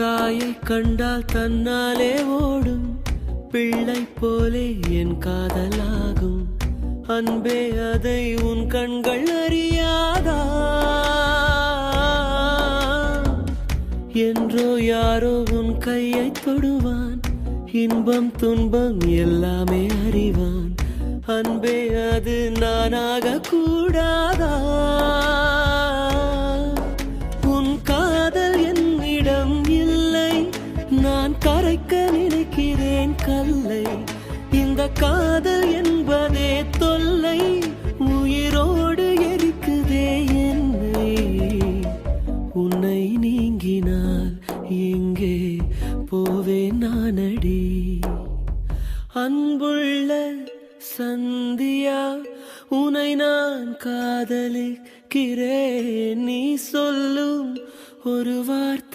தாயை கண்டால் தன்னாலே ஓடும். பிள்ளை போலே என் காதலாகும். அன்பே அதை உன் கண்கள் அறியாதா? என்றோ யாரோ உன் கையை தொடுவான். இன்பம் துன்பம் எல்லாமே அறிவான். அன்பே அது நானாக கூடாதா? நான் நினைக்கிறேன் கல்லை. இந்த காதல் என்பதே தொல்லை. உயிரோடு எரிக்குதே என்னை. உன்னை நீங்கினால் எங்கே போவேன் நானடி. அன்புள்ள சந்தியா உனை நான் காதலிக்கிறேன். நீ சொல்லும் ஒரு வார்த்தை